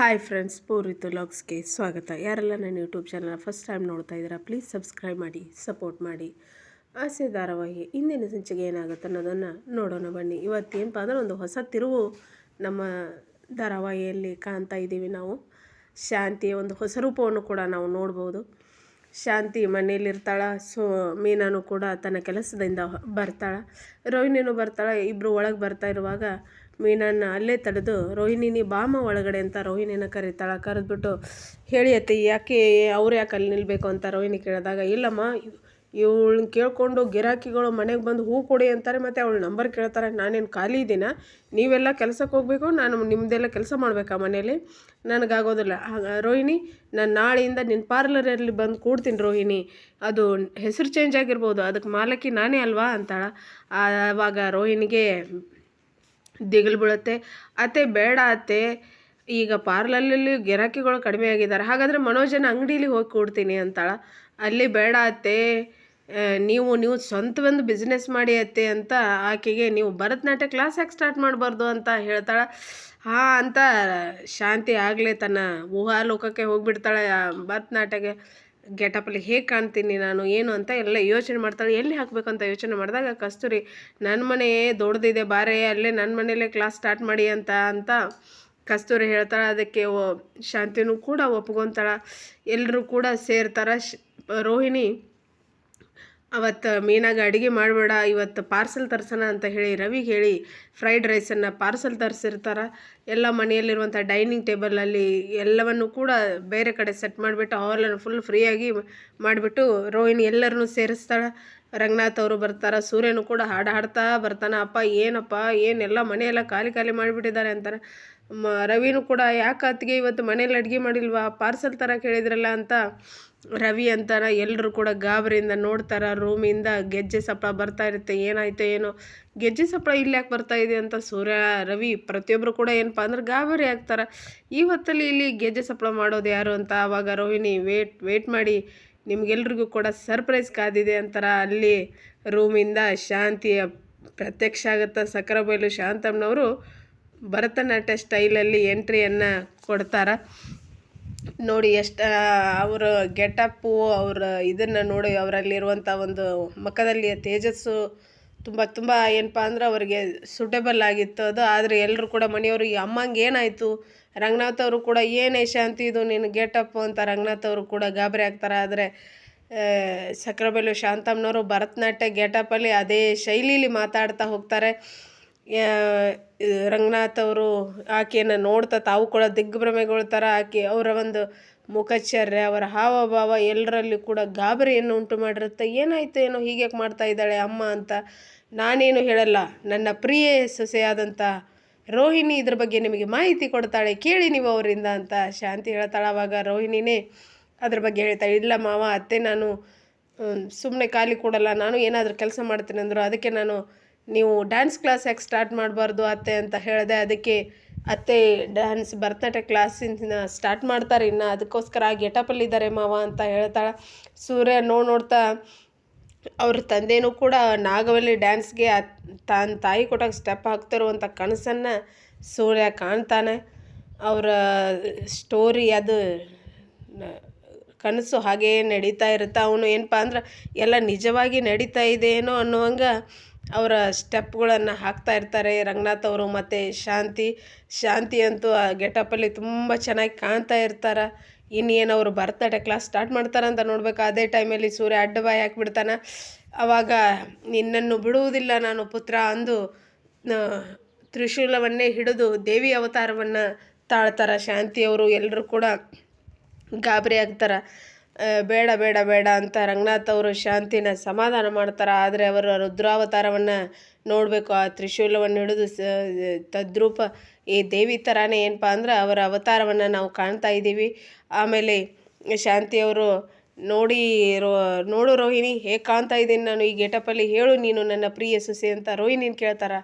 Hi friends ಪೂರಿತು ಲಾಗ್ಸ್ಗೆ ಸ್ವಾಗತ ಯಾರೆಲ್ಲ ನನ್ನ ಯೂಟ್ಯೂಬ್ ಚಾನಲ್ ಫಸ್ಟ್ ಟೈಮ್ ನೋಡ್ತಾ ಇದ್ದೀರಾ ಪ್ಲೀಸ್ ಸಬ್ಸ್ಕ್ರೈಬ್ ಮಾಡಿ ಸಪೋರ್ಟ್ ಮಾಡಿ. ಆಸೆ ಧಾರಾವಾಹಿ, ಇಂದಿನ ಸಂಚಿಗೆ ಏನಾಗುತ್ತೆ ಅನ್ನೋದನ್ನು ನೋಡೋಣ ಬನ್ನಿ. ಇವತ್ತೇನಪ್ಪ ಅಂದ್ರೆ ಒಂದು ಹೊಸ ತಿರುವು ನಮ್ಮ ಧಾರಾವಾಹಿಯಲ್ಲಿ ಕಾಣ್ತಾ ಇದ್ದೀವಿ ನಾವು. ಶಾಂತಿಯ ಒಂದು ಹೊಸ ರೂಪವನ್ನು ಕೂಡ ನಾವು ನೋಡ್ಬೋದು. ಶಾಂತಿ ಮನೆಯಲ್ಲಿರ್ತಾಳೆ ಸೊ, ಮೀನಾನು ಕೂಡ ತನ್ನ ಕೆಲಸದಿಂದ ಬರ್ತಾಳೆ. ರೋಹಿಣಿನೂ ಬರ್ತಾಳೆ ಇಬ್ಬರು ಒಳಗೆ ಬರ್ತಾ ಇರುವಾಗ ಮೀನನ್ನ ಅಲ್ಲೇ ತಡೆದು ರೋಹಿಣಿನಿ ಬಾಮ ಒಳಗಡೆ ಅಂತ ರೋಹಿಣಿನ ಕರೀತಾಳೆ ಕರೆದ್ಬಿಟ್ಟು ಹೇಳಿ ಯಾಕೆ ಅವ್ರು ಯಾಕೆ ಅಲ್ಲಿ ನಿಲ್ಲಬೇಕು ಅಂತ ರೋಹಿಣಿ ಕೇಳಿದಾಗ, ಇಲ್ಲಮ್ಮ ಇವಳನ್ನ ಕೇಳಿಕೊಂಡು ಗಿರಾಕಿಗಳು ಮನೆಗೆ ಬಂದು ಹೂ ಕೊಡಿ ಅಂತಾರೆ ಮತ್ತು ಅವಳು ನಂಬರ್ ಕೇಳ್ತಾರೆ, ನಾನೇನು ಖಾಲಿ ಇದ್ದೀನ ನೀವೆಲ್ಲ ಕೆಲಸಕ್ಕೆ ಹೋಗಬೇಕು, ನಾನು ನಿಮ್ಮದೆಲ್ಲ ಕೆಲಸ ಮಾಡಬೇಕಾ ಮನೇಲಿ? ನನಗಾಗೋದಿಲ್ಲ. ರೋಹಿಣಿ, ನಾನು ನಾಳೆಯಿಂದ ನಿನ್ನ ಪಾರ್ಲರಲ್ಲಿ ಬಂದು ಕೂಡ್ತೀನಿ ರೋಹಿಣಿ. ಅದು ಹೆಸರು ಚೇಂಜ್ ಆಗಿರ್ಬೋದು ಅದಕ್ಕೆ ಮಾಲಕಿ ನಾನೇ ಅಲ್ವಾ ಅಂತಾಳೆ. ಆವಾಗ ರೋಹಿಣಿಗೆ ದಿಗಿಲು ಬೀಳುತ್ತೆ. ಅತ್ತೆ ಬೇಡ ಅತ್ತೆ. ಈಗ ಪಾರ್ಲರಲ್ಲಿ ಗಿರಾಕಿಗಳು ಕಡಿಮೆ ಆಗಿದ್ದಾರೆ. ಹಾಗಾದರೆ ಮನೋಜನ ಅಂಗಡೀಲಿ ಹೋಗಿ ಕೂಡ್ತೀನಿ ಅಂತಾಳೆ. ಅಲ್ಲಿ ಬೇಡ ಅತ್ತೆ. ನೀವು ನೀವು ಸ್ವಂತ ಒಂದು ಬಿಸ್ನೆಸ್ ಮಾಡಿ ಅತ್ತೆ ಅಂತ ಆಕೆಗೆ ನೀವು ಭರತನಾಟ್ಯ ಕ್ಲಾಸ್ ಯಾಕೆ ಸ್ಟಾರ್ಟ್ ಮಾಡಬಾರ್ದು ಅಂತ ಹೇಳ್ತಾಳೆ. ಹಾಂ ಅಂತ ಶಾಂತಿ ಆಗಲೇ ತನ್ನ ಊಹಾಲೋಕಕ್ಕೆ ಲೋಕಕ್ಕೆ ಹೋಗಿಬಿಡ್ತಾಳೆ ಭರತನಾಟ್ಯಗೆ. ಗೆಟಪಲ್ಲಿ ಹೇಗೆ ಕಾಣ್ತೀನಿ ನಾನು, ಏನು ಅಂತ ಎಲ್ಲ ಯೋಚನೆ ಮಾಡ್ತಾಳೆ. ಎಲ್ಲಿ ಹಾಕಬೇಕಂತ ಯೋಚನೆ ಮಾಡಿದಾಗ, ಕಸ್ತೂರಿ ನನ್ನ ಮನೆ ದೊಡ್ಡದಿದೆ, ಬಾರೆ, ಅಲ್ಲೇ ನನ್ನ ಮನೆಯಲ್ಲೇ ಕ್ಲಾಸ್ ಸ್ಟಾರ್ಟ್ ಮಾಡಿ ಅಂತ ಅಂತ ಕಸ್ತೂರಿ ಹೇಳ್ತಾಳೆ. ಅದಕ್ಕೆ ಶಾಂತಿನೂ ಕೂಡ ಒಪ್ಕೊತಾಳೆ. ಎಲ್ಲರೂ ಕೂಡ ಸೇರ್ತಾರೆ. ರೋಹಿಣಿ ಅವತ್ತು ಮೀನಾಗ ಅಡುಗೆ ಮಾಡಬೇಡ, ಇವತ್ತು ಪಾರ್ಸೆಲ್ ತರ್ಸೋಣ ಅಂತ ಹೇಳಿ ರವಿಗೆ ಹೇಳಿ ಫ್ರೈಡ್ ರೈಸನ್ನು ಪಾರ್ಸೆಲ್ ತರಿಸಿರ್ತಾರೆ. ಎಲ್ಲ ಮನೆಯಲ್ಲಿರುವಂಥ ಡೈನಿಂಗ್ ಟೇಬಲಲ್ಲಿ ಎಲ್ಲವನ್ನು ಕೂಡ ಬೇರೆ ಕಡೆ ಸೆಟ್ ಮಾಡಿಬಿಟ್ಟು ಹಾಲನ್ನು ಫುಲ್ ಫ್ರೀಯಾಗಿ ಮಾಡಿಬಿಟ್ಟು ರೋಹಿಣಿ ಎಲ್ಲರನ್ನೂ ಸೇರಿಸ್ತಾಳೆ. ರಂಗನಾಥ್ ಅವರು ಬರ್ತಾರೆ, ಸೂರ್ಯನು ಕೂಡ ಹಾಡು ಹಾಡ್ತಾ ಬರ್ತಾನೆ, ಅಪ್ಪ, ಏನಪ್ಪ, ಏನೆಲ್ಲ ಮನೆಯೆಲ್ಲ ಖಾಲಿ ಖಾಲಿ ಮಾಡಿಬಿಟ್ಟಿದ್ದಾರೆ ಅಂತಾರೆ ರವಿನೂ ಕೂಡ, ಯಾಕೆ ಅತ್ತಿಗೆ ಇವತ್ತು ಮನೇಲಿ ಅಡುಗೆ ಮಾಡಿಲ್ವಾ? ಪಾರ್ಸೆಲ್ ತರಕ್ಕೆ ಹೇಳಿದ್ರಲ್ಲ ಅಂತ ರವಿ ಅಂತಾರ ಎಲ್ಲರೂ ಕೂಡ ಗಾಬರಿಯಿಂದ ನೋಡ್ತಾರ, ರೂಮಿಂದ ಗೆಜ್ಜೆ ಸಪ್ಪಳ ಬರ್ತಾ ಇರುತ್ತೆ, ಏನಾಯ್ತು ಏನೋ. ಗೆಜ್ಜೆ ಸಪ್ಪಳ ಇಲ್ಲಿ ಯಾಕೆ ಬರ್ತಾ ಇದೆ ಅಂತ ಸೂರ್ಯ, ರವಿ ಪ್ರತಿಯೊಬ್ಬರು ಕೂಡ ಏನಪ್ಪ ಅಂದ್ರೆ ಗಾಬರಿ ಆಗ್ತಾರೆ. ಈ ಹೊತ್ತಲ್ಲಿ ಇಲ್ಲಿ ಗೆಜ್ಜೆ ಸಪ್ಪಳ ಮಾಡೋದು ಯಾರು ಅಂತ ಆವಾಗ ರೋಹಿಣಿ, ವೇಟ್ ವೇಟ್ ಮಾಡಿ, ನಿಮ್ಗೆಲ್ರಿಗೂ ಕೂಡ ಸರ್ಪ್ರೈಸ್ ಕಾದಿದೆ ಅಂತಾರ. ಅಲ್ಲಿ ರೂಮಿಂದ ಶಾಂತಿಯ ಪ್ರತ್ಯಕ್ಷ ಆಗುತ್ತಾ ಸಕ್ಕರಬೈಲು ಶಾಂತಮ್ಮನವರು ಭರತನಾಟ್ಯ ಸ್ಟೈಲಲ್ಲಿ ಎಂಟ್ರಿಯನ್ನು ಕೊಡ್ತಾರೆ. ನೋಡಿ, ಎಷ್ಟು ಅವರ ಗೆಟಪ್ಪು, ಅವರ ಇದನ್ನು ನೋಡಿ ಅವರಲ್ಲಿರುವಂಥ ಒಂದು ಮುಖದಲ್ಲಿ ತೇಜಸ್ಸು ತುಂಬ ತುಂಬ ಏನಪ್ಪ ಅಂದ್ರೆ ಅವರಿಗೆ ಸೂಟೇಬಲ್ ಆಗಿತ್ತು ಅದು. ಆದರೆ ಎಲ್ಲರೂ ಕೂಡ ಮನೆಯವರು ಅಮ್ಮಂಗೆ ಏನಾಯಿತು? ರಂಗನಾಥ್ ಅವರು ಕೂಡ ಏನೇ ಶಾಂತಿ ಇದು ನಿನ್ನ ಗೆಟಪ್ ಅಂತ ರಂಗನಾಥ್ ಅವರು ಕೂಡ ಗಾಬರಿ ಆಗ್ತಾರೆ. ಆದರೆ ಸಕ್ರಬೈಲು ಶಾಂತಮ್ಮನವರು ಭರತನಾಟ್ಯ ಗೆಟಪ್ಪಲ್ಲಿ ಅದೇ ಶೈಲಿಲಿ ಮಾತಾಡ್ತಾ ಹೋಗ್ತಾರೆ. ರಂಗನಾಥ್ ಅವರು ಆಕೆಯನ್ನು ನೋಡ್ತಾ ತಾವು ಕೂಡ ದಿಗ್ಭ್ರಮೆಗೊಳ್ತಾರೆ ಆಕೆ ಅವರ ಒಂದು ಮುಖಚರ್ಯ, ಅವರ ಹಾವಭಾವ ಎಲ್ಲರಲ್ಲಿ ಕೂಡ ಗಾಬರಿಯನ್ನು ಉಂಟು ಮಾಡಿರುತ್ತೆ. ಏನಾಯ್ತು ಏನೋ ಹೀಗೆ ಮಾಡ್ತಾ ಇದ್ದಾಳೆ ಅಮ್ಮ ಅಂತ ನಾನೇನು ಹೇಳಲ್ಲ. ನನ್ನ ಪ್ರಿಯ ಸೊಸೆಯಾದಂಥ ರೋಹಿಣಿ ಇದ್ರ ಬಗ್ಗೆ ನಿಮಗೆ ಮಾಹಿತಿ ಕೊಡ್ತಾಳೆ, ಕೇಳಿ ನೀವು ಅವರಿಂದ ಅಂತ ಶಾಂತಿ ಹೇಳ್ತಾಳೆ. ಆವಾಗ ರೋಹಿಣಿನೇ ಅದ್ರ ಬಗ್ಗೆ ಹೇಳ್ತಾಳೆ ಇಲ್ಲ ಮಾವ, ಅತ್ತೆ ನಾನು ಸುಮ್ಮನೆ ಖಾಲಿ ಕೊಡಲ್ಲ, ನಾನು ಏನಾದರೂ ಕೆಲಸ ಮಾಡ್ತೀನಿ ಅಂದರು, ಅದಕ್ಕೆ ನಾನು ನೀವು ಡ್ಯಾನ್ಸ್ ಕ್ಲಾಸ್ ಯಾಕೆ ಸ್ಟಾರ್ಟ್ ಮಾಡಬಾರ್ದು ಅತ್ತೆ ಅಂತ ಹೇಳಿದೆ, ಅದಕ್ಕೆ ಅತ್ತೆ ಡ್ಯಾನ್ಸ್ ಭರತನಾಟ್ಯ ಕ್ಲಾಸಿನ ಸ್ಟಾರ್ಟ್ ಮಾಡ್ತಾರೆ, ಇನ್ನು ಅದಕ್ಕೋಸ್ಕರ ಆ ಗೆಟಪಲ್ಲಿದ್ದಾರೆ ಮಾವ ಅಂತ ಹೇಳ್ತಾಳೆ. ಸೂರ್ಯ ನೋ ನೋಡ್ತಾ, ಅವ್ರ ತಂದೆನೂ ಕೂಡ ನಾಗವಲ್ಲಿ ಡ್ಯಾನ್ಸ್ಗೆ ತನ್ನ ತಾಯಿ ಕೊಟ್ಟಾಗ ಸ್ಟೆಪ್ ಹಾಕ್ತಿರುವಂಥ ಕನಸನ್ನು ಸೂರ್ಯ ಕಾಣ್ತಾನೆ. ಅವರ ಸ್ಟೋರಿ ಅದು, ಕನಸು ಹಾಗೇ ನಡೀತಾ ಇರುತ್ತೆ. ಅವನು ಏನಪ್ಪ ಅಂದ್ರೆ, ಎಲ್ಲ ನಿಜವಾಗಿ ನಡೀತಾ ಇದೆಯೇನೋ ಅನ್ನುವಂಗೆ ಅವರ ಸ್ಟೆಪ್ಗಳನ್ನು ಹಾಕ್ತಾ ಇರ್ತಾರೆ. ರಂಗನಾಥ್ ಅವರು ಮತ್ತು ಶಾಂತಿ ಶಾಂತಿ ಅಂತೂ ಆ ಗೆಟಪಲ್ಲಿ ತುಂಬ ಚೆನ್ನಾಗಿ ಕಾಣ್ತಾ ಇರ್ತಾರೆ. ಇನ್ನೇನು ಅವರು ಭರತನಾಟ್ಯ ಕ್ಲಾಸ್ ಸ್ಟಾರ್ಟ್ ಮಾಡ್ತಾರೆ ಅಂತ ನೋಡ್ಬೇಕು. ಅದೇ ಟೈಮಲ್ಲಿ ಸೂರ್ಯ ಅಡ್ಡಬಾಯಿ ಹಾಕ್ಬಿಡ್ತಾನೆ. ಅವಾಗ ನಿನ್ನನ್ನು ಬಿಡುವುದಿಲ್ಲ ನಾನು ಪುತ್ರ ಅಂದು ತ್ರಿಶೂಲವನ್ನೇ ಹಿಡಿದು ದೇವಿ ಅವತಾರವನ್ನು ತಾಳ್ತಾರೆ. ಶಾಂತಿಯವರು ಎಲ್ಲರೂ ಕೂಡ ಗಾಬರಿ ಆಗ್ತಾರೆ. ಬೇಡ ಬೇಡ ಬೇಡ ಅಂತ ರಂಗನಾಥ್ ಅವರು ಶಾಂತಿನ ಸಮಾಧಾನ ಮಾಡ್ತಾರೆ? ಆದರೆ ಅವರ ರುದ್ರಾವತಾರವನ್ನು ನೋಡಬೇಕು. ಆ ತ್ರಿಶೂಲವನ್ನು ಹಿಡಿದು ತದ್ರೂಪ ಈ ದೇವಿ ಥರನೇ ಏನಪ್ಪ ಅಂದ್ರೆ ಅವರ ಅವತಾರವನ್ನು ನಾವು ಕಾಣ್ತಾ ಇದ್ದೀವಿ. ಆಮೇಲೆ ಶಾಂತಿಯವರು ನೋಡಿ ರೋ, ನೋಡು ರೋಹಿಣಿ, ಹೇಗೆ ಕಾಣ್ತಾ ಇದ್ದೀನಿ ನಾನು? ಈ ಗೆಟಪಲ್ಲಿ ಹೇಳು ನೀನು ನನ್ನ ಪ್ರಿಯ ಸೊಸೆ ಅಂತ ರೋಹಿಣಿನ ಕೇಳ್ತಾರೆ?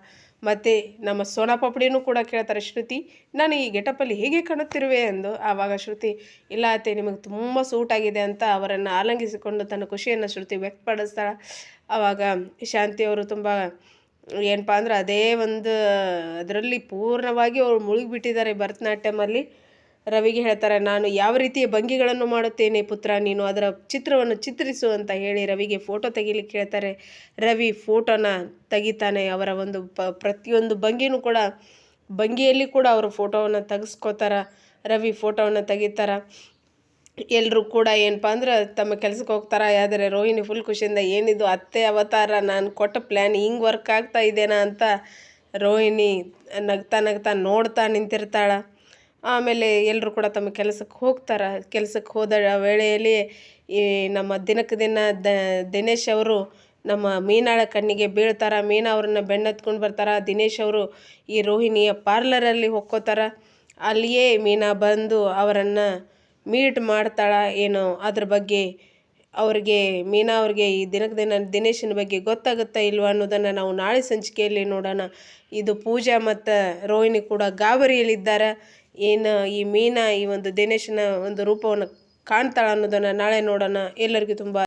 ಮತ್ತು ನಮ್ಮ ಸೋನಾ ಪಪಡಿನೂ ಕೂಡ ಕೇಳ್ತಾರೆ, ಶ್ರುತಿ, ನಾನು ಈ ಗೆಟಪಲ್ಲಿ ಹೇಗೆ ಕಾಣುತ್ತಿರುವೆ? ಎಂದು ಆವಾಗ ಶ್ರುತಿ, ಇಲ್ಲ ಅತ್ತೆ, ನಿಮಗೆ ತುಂಬ ಸೂಟ್ ಆಗಿದೆ ಅಂತ ಅವರನ್ನು ಆಲಂಗಿಸಿಕೊಂಡು ತನ್ನ ಖುಷಿಯನ್ನು ಶ್ರುತಿ ವ್ಯಕ್ತಪಡಿಸ್ತಾಳೆ. ಆವಾಗ ಶಾಂತಿಯವರು ತುಂಬ, ಏನಪ್ಪ ಅಂದ್ರೆ ಅದೇ ಒಂದು ಅದರಲ್ಲಿ ಪೂರ್ಣವಾಗಿ ಅವರು ಮುಳುಗಿಬಿಟ್ಟಿದ್ದಾರೆ ಭರತನಾಟ್ಯಮಲ್ಲಿ. ರವಿಗೆ ಹೇಳ್ತಾರೆ, ನಾನು ಯಾವ ರೀತಿಯ ಭಂಗಿಗಳನ್ನು ಮಾಡುತ್ತೇನೆ ಪುತ್ರ, ನೀನು ಅದರ ಚಿತ್ರವನ್ನು ಚಿತ್ರಿಸು ಅಂತ ಹೇಳಿ ರವಿಗೆ ಫೋಟೋ ತೆಗಿಲಿಕ್ಕೆ ಹೇಳ್ತಾರೆ. ರವಿ ಫೋಟೋನ ತೆಗಿತಾನೆ, ಅವರ ಒಂದು ಪ್ರತಿಯೊಂದು ಭಂಗಿನೂ ಕೂಡ, ಭಂಗಿಯಲ್ಲಿ ಕೂಡ ಅವರು ಫೋಟೋವನ್ನು ತೆಗೆಸ್ಕೋತಾರ. ರವಿ ಫೋಟೋವನ್ನು ತೆಗಿತಾರ. ಎಲ್ಲರೂ ಕೂಡ ಏನಪ್ಪ ಅಂದ್ರೆ ತಮ್ಮ ಕೆಲಸಕ್ಕೆ ಹೋಗ್ತಾರೆ, ಆದರೆ ರೋಹಿಣಿ ಫುಲ್ ಖುಷಿಯಿಂದ, ಏನಿದು ಅತ್ತೆ ಅವತಾರ, ನಾನು ಕೊಟ್ಟ ಪ್ಲ್ಯಾನ್ ಹಿಂಗೆ ವರ್ಕ್ ಆಗ್ತಾ ಇದ್ದೇನಾ ಅಂತ ರೋಹಿಣಿ ನಗ್ತಾ ನಗ್ತಾ ನೋಡ್ತಾ ನಿಂತಿರ್ತಾಳೆ. ಆಮೇಲೆ ಎಲ್ಲರೂ ಕೂಡ ತಮ್ಮ ಕೆಲಸಕ್ಕೆ ಹೋಗ್ತಾರೆ. ಕೆಲಸಕ್ಕೆ ಹೋದ ವೇಳೆಯಲ್ಲಿ ಈ ನಮ್ಮ ದಿನಕ್ಕೆ ದಿನ ದಿನೇಶ್ ಅವರು ನಮ್ಮ ಮೀನಾಳ ಕಣ್ಣಿಗೆ ಬೀಳ್ತಾರೆ. ಮೀನಾ ಅವ್ರನ್ನ ಬೆನ್ನತ್ಕೊಂಡು ಬರ್ತಾರೆ. ದಿನೇಶ್ ಅವರು ಈ ರೋಹಿಣಿಯ ಪಾರ್ಲರಲ್ಲಿ ಹೊಕ್ಕೋತಾರೆ. ಅಲ್ಲಿಯೇ ಮೀನಾ ಬಂದು ಅವರನ್ನು ಮೀಟ್ ಮಾಡ್ತಾಳ. ಏನು ಅದ್ರ ಬಗ್ಗೆ ಅವ್ರಿಗೆ ಮೀನಾ ಅವ್ರಿಗೆ ಈ ದಿನಕ್ಕೆ ದಿನ ದಿನೇಶನ ಬಗ್ಗೆ ಗೊತ್ತಾಗುತ್ತಾ ಇಲ್ವಾ ಅನ್ನೋದನ್ನು ನಾವು ನಾಳೆ ಸಂಚಿಕೆಯಲ್ಲಿ ನೋಡೋಣ. ಇದು ಪೂಜಾ ಮತ್ತು ರೋಹಿಣಿ ಕೂಡ ಗಾಬರಿಯಲ್ಲಿದ್ದಾರೆ. ಏನು ಈ ಮೀನಾ ಈ ಒಂದು ದಿನೇಶನ ಒಂದು ರೂಪವನ್ನು ಕಾಣ್ತಾಳೆ ಅನ್ನೋದನ್ನು ನಾಳೆ ನೋಡೋಣ. ಎಲ್ಲರಿಗೂ ತುಂಬ